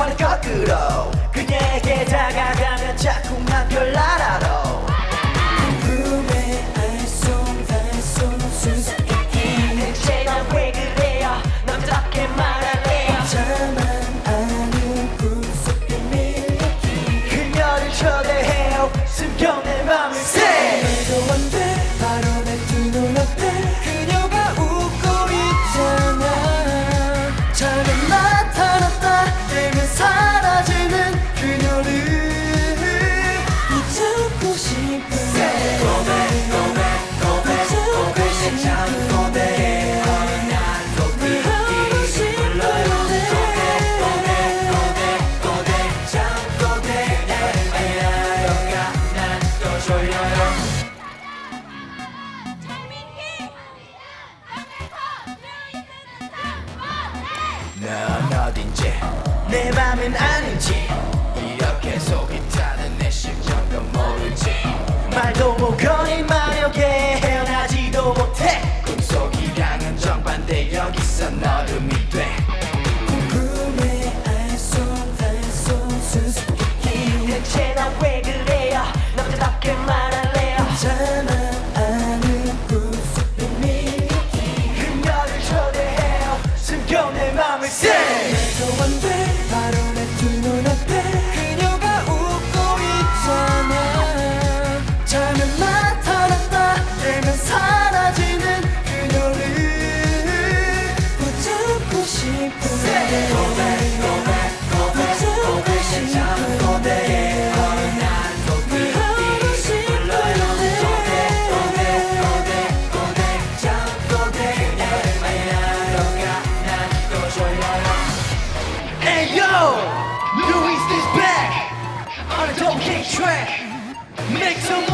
머리 거꾸로 그녀에게 다가가면 자꾸만 넌 어딘지 내 맘은 아닌지 이렇게 속이 타는 내 심정도 모르지 말도 못 거린 마력에 헤어나지도 못해 꿈속이랑은 정반대 여기서 너름이 돼 대체 나 왜 그래요? 남자답게 말할래요? 괜찮아 아는 구습이 미끼 그녀를 초대해요 숨겨내 Hey yo, Luis is back on a dope track. Make some